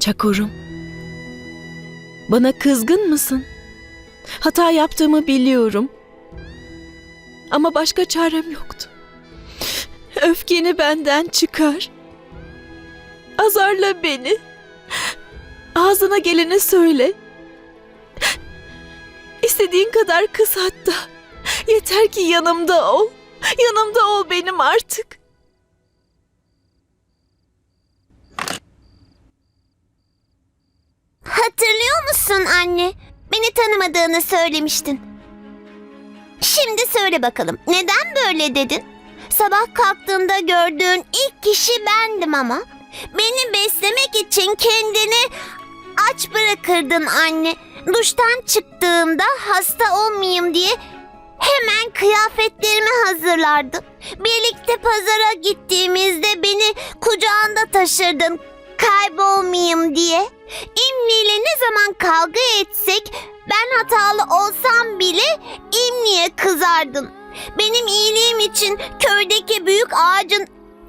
Çakorum. Bana kızgın mısın? Hata yaptığımı biliyorum. Ama başka çarem yoktu. Öfkeni benden çıkar. Azarla beni. Ağzına geleni söyle. İstediğin kadar kız hatta. Yeter ki yanımda ol. Yanımda ol benim artık. Hatırlıyor musun anne? Beni tanımadığını söylemiştin. Şimdi söyle bakalım. Neden böyle dedin? Sabah kalktığında gördüğün ilk kişi bendim ama. Beni beslemek için kendini aç bırakırdın anne. Duştan çıktığımda hasta olmayayım diye hemen kıyafetlerimi hazırlardın. Birlikte pazara gittiğimizde beni kucağında taşırdın kaybolmayayım diye. İmli ile ne zaman kavga etsek ben hatalı olsam bile İmli'ye kızardın. Benim iyiliğim için köydeki büyük ağacın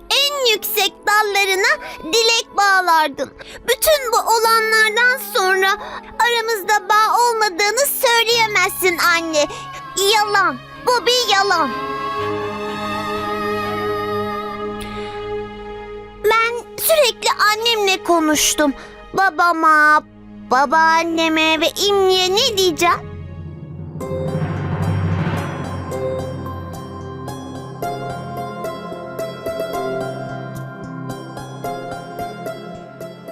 en yüksek dallarına dilek bağlardın. Bütün bu olanlardan sonra aramızda bağ olmadığını söyleyemezsin anne. Yalan. Bu bir yalan. Ben sürekli annemle konuştum. Babama, babaanneme ve İmni'ye ne diyeceğim?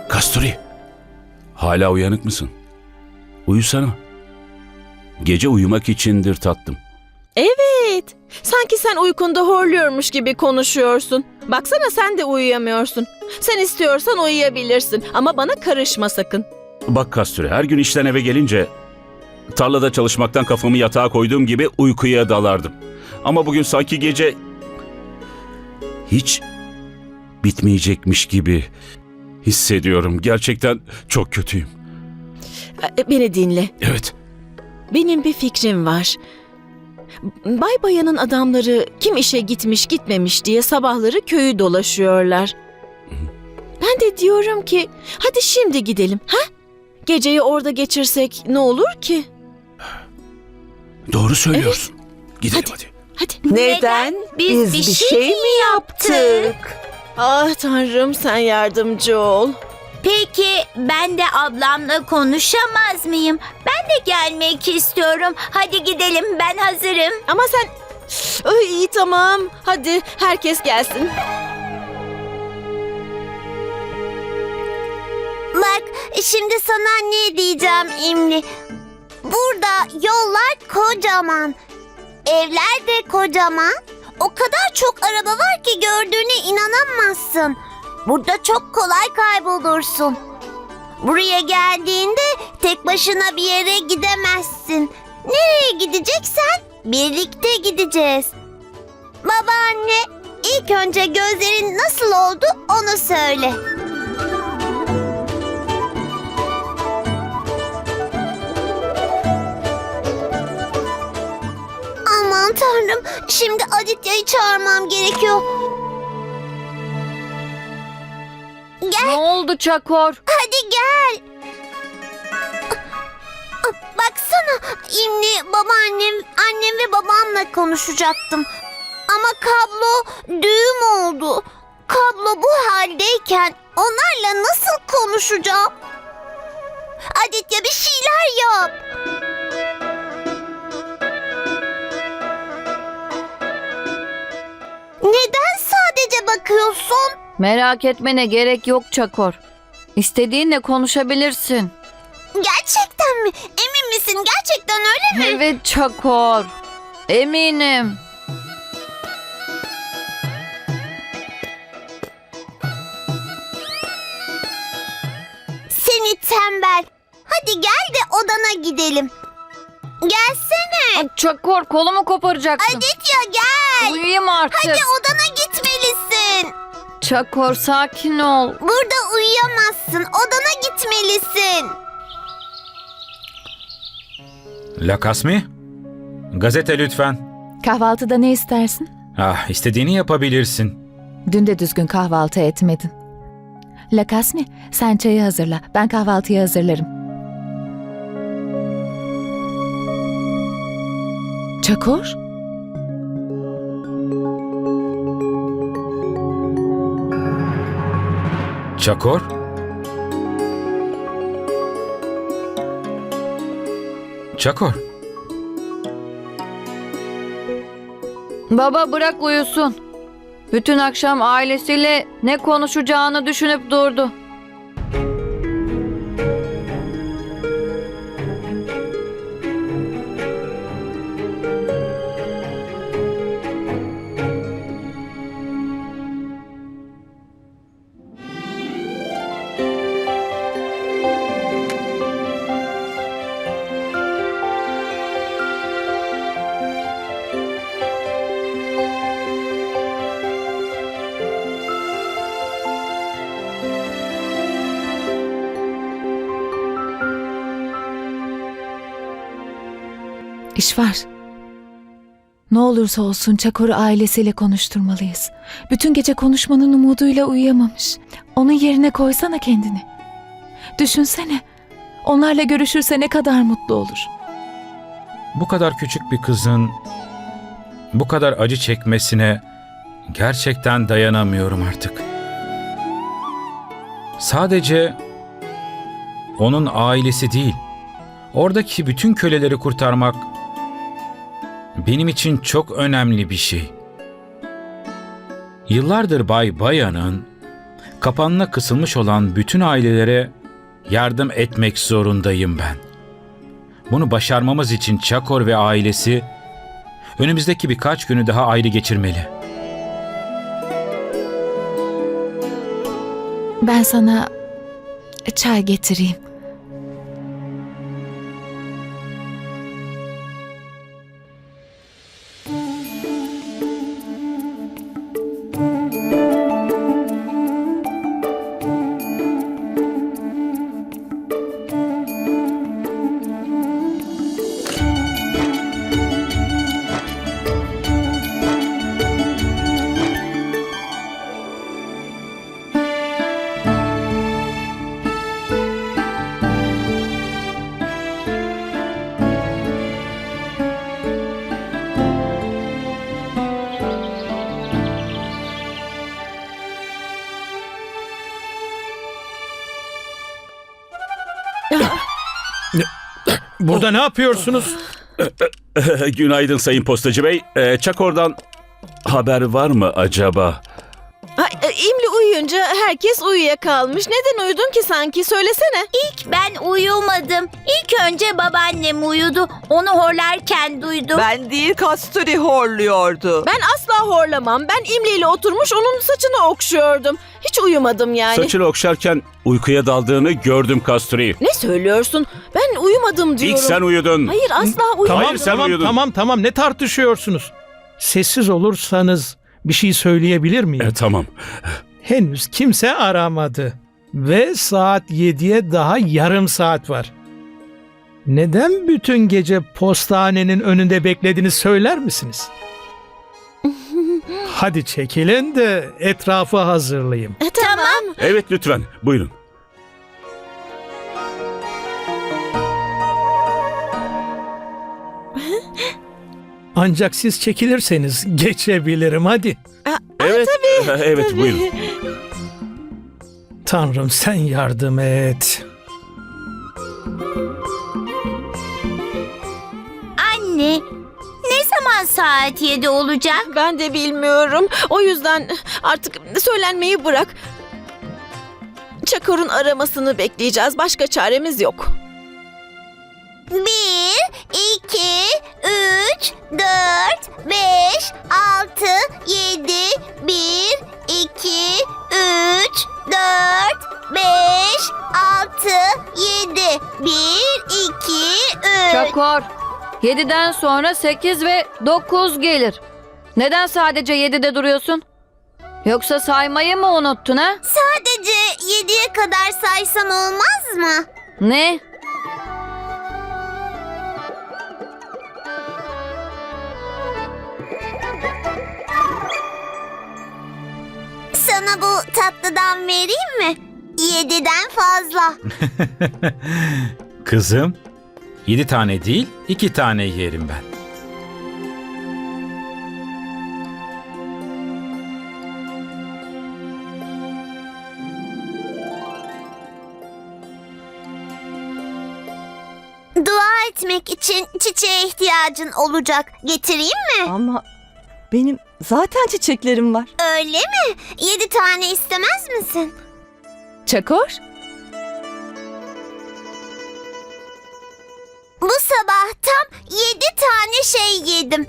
Kasturi. Hala uyanık mısın? Uyusana. Gece uyumak içindir tatlım. Evet. Sanki sen uykunda horluyormuş gibi konuşuyorsun. Baksana sen de uyuyamıyorsun. Sen istiyorsan uyuyabilirsin ama bana karışma sakın. Bak Kasturi her gün işten eve gelince tarlada çalışmaktan kafamı yatağa koyduğum gibi uykuya dalardım. Ama bugün sanki gece hiç bitmeyecekmiş gibi hissediyorum. Gerçekten çok kötüyüm. E, Beni dinle. Evet. Benim bir fikrim var. Bay Bayan'ın adamları kim işe gitmiş gitmemiş diye sabahları köyü dolaşıyorlar. Ben de diyorum ki hadi şimdi gidelim ha? Geceyi orada geçirsek ne olur ki? Doğru söylüyorsun. Gidelim hadi. Hadi. Neden? Biz, bir şey, mi yaptık? Ah tanrım sen yardımcı ol. Peki ben de ablamla konuşamaz mıyım? Ben de gelmek istiyorum. Hadi gidelim ben hazırım. Ama sen... Ay, iyi tamam. Hadi herkes gelsin. Bak şimdi sana ne diyeceğim İmli. Burada yollar kocaman. Evler de kocaman. O kadar çok araba var ki gördüğüne inanamazsın. Burada çok kolay kaybolursun. Buraya geldiğinde tek başına bir yere gidemezsin. Nereye gideceksen birlikte gideceğiz. Babaanne, ilk önce gözlerin nasıl oldu onu söyle. Aman tanrım, şimdi Aditya'yı çağırmam gerekiyor. Gel, Ne oldu Çakor? hadi gel. Baksana, İmli babaannem, annem ve babamla konuşacaktım. Ama kablo düğüm oldu. Kablo bu haldeyken onlarla nasıl konuşacağım? Aditya bir şeyler yap. Neden sadece bakıyorsun? Merak etmene gerek yok Çakor. İstediğinle konuşabilirsin. Gerçekten mi? Emin misin? Gerçekten öyle mi? Evet Çakor. Eminim. Seni tembel. Hadi gel de odana gidelim. Gelsene. Çakor kolumu koparacaksın. Aditya gel. Uyuyayım artık. Hadi odana gitmelisin. Çakor sakin ol. Burada uyuyamazsın. Odana gitmelisin. La Kasmi? Gazete lütfen. Kahvaltıda ne istersin? Ah, istediğini yapabilirsin. Dün de düzgün kahvaltı etmedin. Lakasmi, sen çayı hazırla. Ben kahvaltıyı hazırlarım. Çakor? Çakor? Çakor, Baba bırak uyusun. Bütün akşam ailesiyle ne konuşacağını düşünüp durdu. İş var. Ne olursa olsun Çakor'u ailesiyle konuşturmalıyız. Bütün gece konuşmanın umuduyla uyuyamamış. Onun yerine koysana kendini. Düşünsene. Onlarla görüşürse ne kadar mutlu olur. bu kadar küçük bir kızın bu kadar acı çekmesine gerçekten dayanamıyorum artık. Sadece onun ailesi değil, oradaki bütün köleleri kurtarmak benim için çok önemli bir şey. Yıllardır Bay Bayan'ın kapanına kısılmış olan bütün ailelere yardım etmek zorundayım ben. Bunu başarmamız için Çakor ve ailesi önümüzdeki birkaç günü daha ayrı geçirmeli. Ben sana çay getireyim. Música Burada ne yapıyorsunuz? Günaydın Sayın Postacı Bey. Ee, Çakor'dan haber var mı acaba? İmli uyuyunca herkes uyuyakalmış. Neden uyudun ki sanki? Söylesene. İlk ben uyumadım. İlk önce babaannem uyudu. Onu horlarken duydum. Ben değil Kasturi horluyordu. Ben asla horlamam. Ben İmli ile oturmuş onun saçını okşuyordum. Hiç uyumadım yani. Saçını okşarken uykuya daldığını gördüm Kasturi. Ne söylüyorsun? Ben uyumadım diyorum. İlk sen uyudun. Hayır asla uyumadım. Tamam Hayır, sen tamam uyudun. tamam tamam ne tartışıyorsunuz? Sessiz olursanız bir şey söyleyebilir miyim? E, tamam. Henüz kimse aramadı. Ve saat 7'ye daha yarım saat var. Neden bütün gece postanenin önünde beklediğini söyler misiniz? Hadi çekilin de etrafı hazırlayayım. E, tamam. Evet lütfen buyurun. Ancak siz çekilirseniz geçebilirim hadi. Evet. evet Tabii. buyurun. Tanrım sen yardım et. Anne, ne zaman saat 7 olacak? Ben de bilmiyorum. O yüzden artık söylenmeyi bırak. Çakor'un aramasını bekleyeceğiz. Başka çaremiz yok. 1, 2, 3, 4, 5, 6, 7, 1, 2, 3, 4, 5, 6, 7, 1, 2, 3. Çakor. 7'den sonra 8 ve 9 gelir. Neden sadece 7'de duruyorsun? Yoksa saymayı mı unuttun ha? Sadece 7'ye kadar saysam olmaz mı? Ne? Sana bu tatlıdan vereyim mi? Yediden fazla. Kızım, yedi tane değil, iki tane yerim ben. Dua etmek için çiçeğe ihtiyacın olacak. Getireyim mi? Ama benim zaten çiçeklerim var. Öyle mi? Yedi tane istemez misin? Çakor, Bu sabah tam yedi tane şey yedim.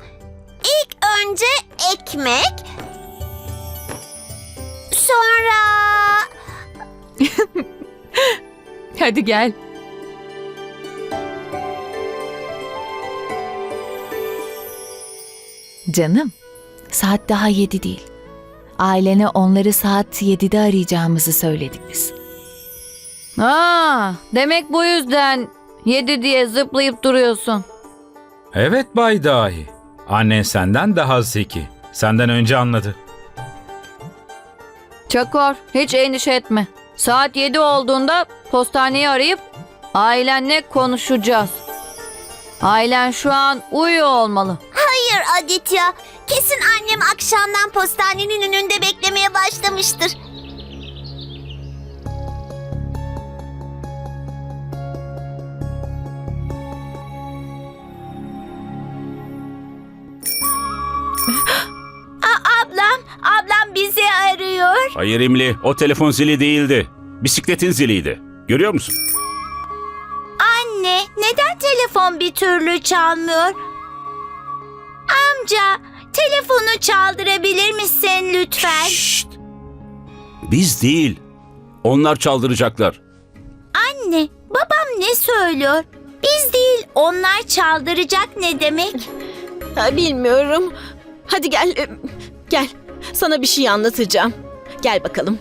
İlk önce ekmek. Sonra... hadi gel. Canım, saat daha yedi değil. Ailene onları saat yedide arayacağımızı söyledik biz. Aa, demek bu yüzden yedi diye zıplayıp duruyorsun. Evet Bay Dahi. Annen senden daha zeki. Senden önce anladı. Çakor, hiç endişe etme. Saat 7 olduğunda postaneyi arayıp ailenle konuşacağız. Ailen şu an uyuyor olmalı. Aditya. Kesin annem akşamdan postanenin önünde beklemeye başlamıştır. ablam, ablam bizi arıyor. Hayır İmli, o telefon zili değildi. Bisikletin ziliydi. Görüyor musun? Anne, neden telefon bir türlü çalmıyor? Amca, telefonu çaldırabilir misin lütfen? Şşt! Biz değil. Onlar çaldıracaklar. Anne, babam ne söylüyor? Biz değil, onlar çaldıracak ne demek? Ha, bilmiyorum. Hadi gel, e, gel. Sana bir şey anlatacağım. Gel bakalım.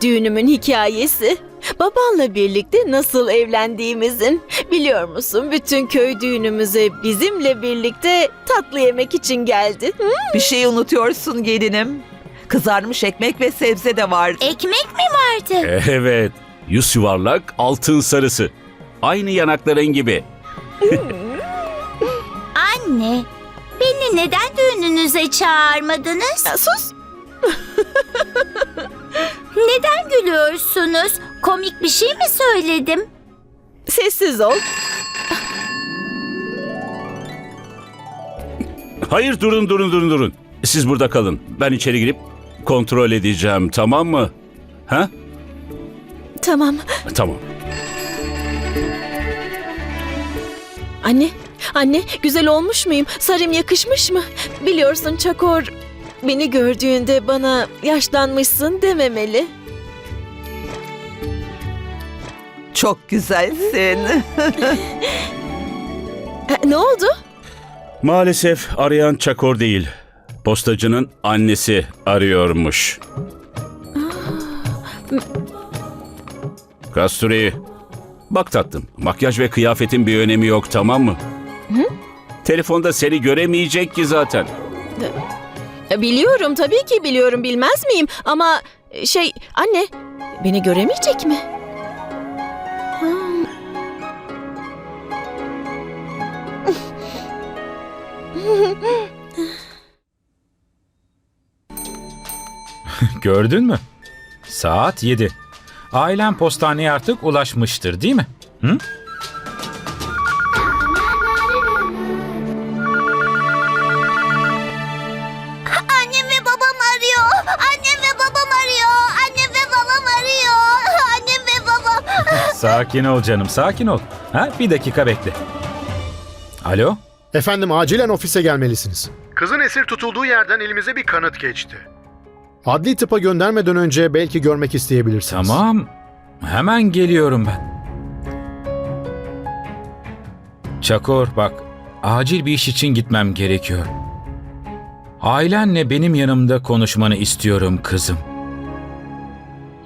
Düğünümün hikayesi. Babanla birlikte nasıl evlendiğimizin. Biliyor musun bütün köy düğünümüze bizimle birlikte tatlı yemek için geldi. Hı? Bir şey unutuyorsun gelinim. Kızarmış ekmek ve sebze de vardı. Ekmek mi vardı? Evet. Yüz yuvarlak, altın sarısı. Aynı yanakların gibi. Anne, beni neden düğününüze çağırmadınız? Ya, sus. Neden gülüyorsunuz? Komik bir şey mi söyledim? Sessiz ol. Hayır durun durun durun durun. Siz burada kalın. Ben içeri girip kontrol edeceğim tamam mı? Ha? Tamam. Tamam. Anne, anne güzel olmuş muyum? Sarım yakışmış mı? Biliyorsun Çakor beni gördüğünde bana yaşlanmışsın dememeli. Çok güzelsin. Ne oldu? Maalesef arayan Çakor değil. Postacının annesi arıyormuş. Kasturi. Bak tatlım, makyaj ve kıyafetin bir önemi yok tamam mı? Telefonda seni göremeyecek ki zaten. E, Biliyorum tabii ki biliyorum bilmez miyim ama e, şey anne beni göremeyecek mi? Gördün mü? Saat 7. Ailen postaneye artık ulaşmıştır değil mi? Hı? Annem ve babam arıyor. Annem ve babam arıyor. Annem ve babam arıyor. Annem ve babam. Sakin ol canım, sakin ol. Ha, bir dakika bekle. Alo? Efendim acilen ofise gelmelisiniz. Kızın esir tutulduğu yerden elimize bir kanıt geçti. Adli tıpa göndermeden önce belki görmek isteyebilirsiniz. Tamam. Hemen geliyorum ben. Çakor bak, acil bir iş için gitmem gerekiyor. Ailenle benim yanımda konuşmanı istiyorum kızım.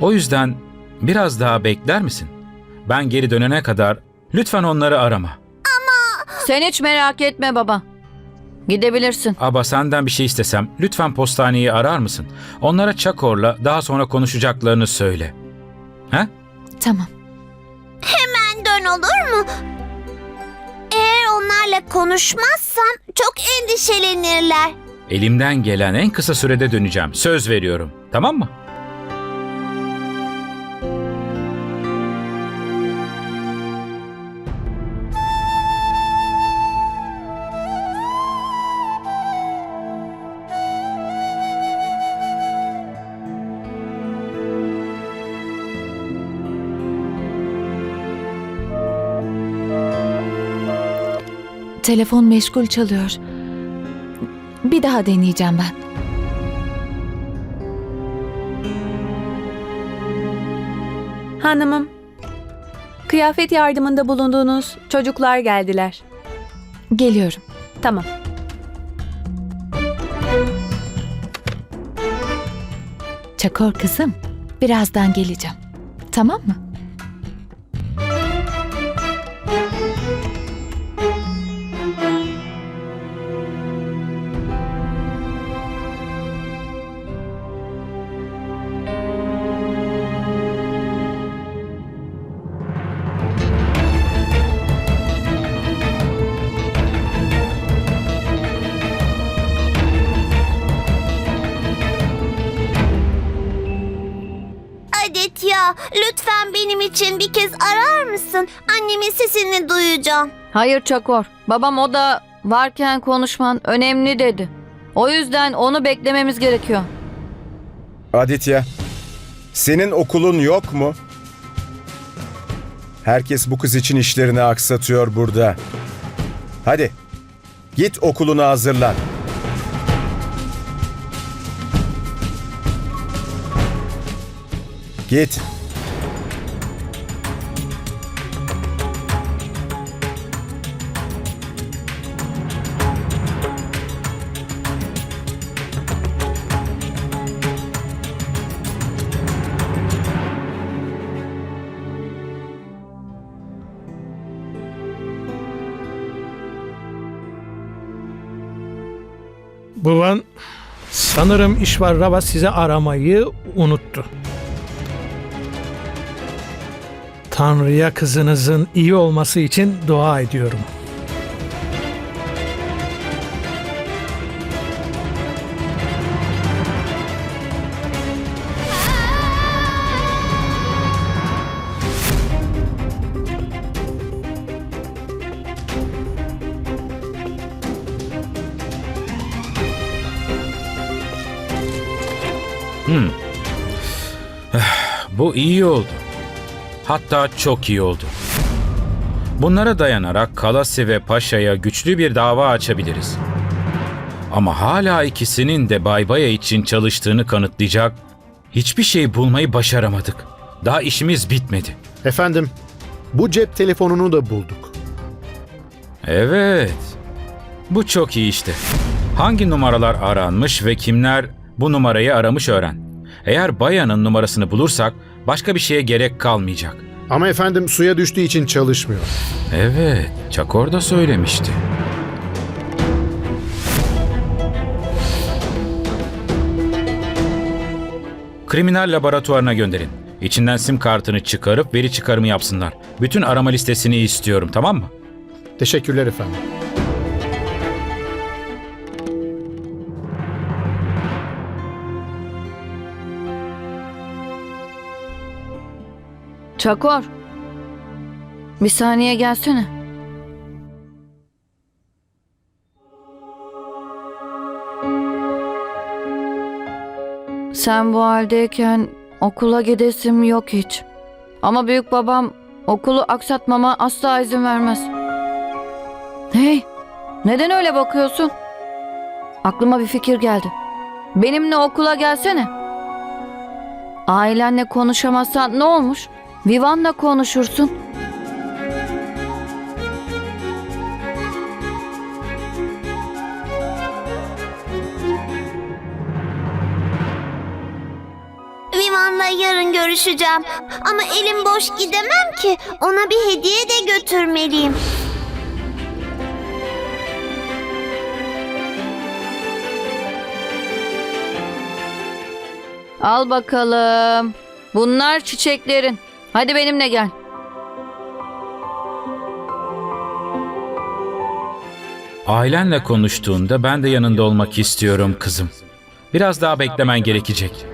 O yüzden biraz daha bekler misin? Ben geri dönene kadar lütfen onları arama. Sen hiç merak etme baba. Gidebilirsin. Aba senden bir şey istesem lütfen postaneyi arar mısın? Onlara Çakor'la daha sonra konuşacaklarını söyle. He? Tamam. Hemen dön olur mu? Eğer onlarla konuşmazsam çok endişelenirler. Elimden gelen en kısa sürede döneceğim. Söz veriyorum. Tamam mı? Telefon meşgul çalıyor. Bir daha deneyeceğim ben. Hanımım, kıyafet yardımında bulunduğunuz çocuklar geldiler. Geliyorum. Tamam. Çakor kızım, birazdan geleceğim. Tamam mı? Aditya, lütfen benim için bir kez arar mısın? Annemin sesini duyacağım. Hayır Çakor. Babam o da varken konuşman önemli dedi. O yüzden onu beklememiz gerekiyor. Aditya, senin okulun yok mu? Herkes bu kız için işlerini aksatıyor burada. Hadi, git okuluna hazırlan. Git. Baban sanırım İşvar Rava size aramayı unuttu. Tanrı'ya kızınızın iyi olması için dua ediyorum. Bu iyi oldu. Hatta çok iyi oldu. Bunlara dayanarak Kalasi ve Paşa'ya güçlü bir dava açabiliriz. Ama hala ikisinin de Baybaya için çalıştığını kanıtlayacak hiçbir şey bulmayı başaramadık. Daha işimiz bitmedi. Efendim, bu cep telefonunu da bulduk. Evet. Bu çok iyi işte. Hangi numaralar aranmış ve kimler bu numarayı aramış öğren. Eğer bayanın numarasını bulursak başka bir şeye gerek kalmayacak. Ama efendim suya düştüğü için çalışmıyor. Evet, Çakor da söylemişti. Kriminal laboratuvarına gönderin. İçinden sim kartını çıkarıp veri çıkarımı yapsınlar. Bütün arama listesini istiyorum, tamam mı? Teşekkürler efendim. Çakor. Bir saniye gelsene. Sen bu haldeyken okula gidesim yok hiç. Ama büyük babam okulu aksatmama asla izin vermez. Hey, neden öyle bakıyorsun? Aklıma bir fikir geldi. Benimle okula gelsene. Ailenle konuşamazsan ne olmuş? Vivan'la konuşursun. Vivan'la yarın görüşeceğim. Ama elim boş gidemem ki. Ona bir hediye de götürmeliyim. Al bakalım. Bunlar çiçeklerin. Hadi benimle gel. Ailenle konuştuğunda ben de yanında olmak istiyorum kızım. Biraz daha beklemen gerekecek.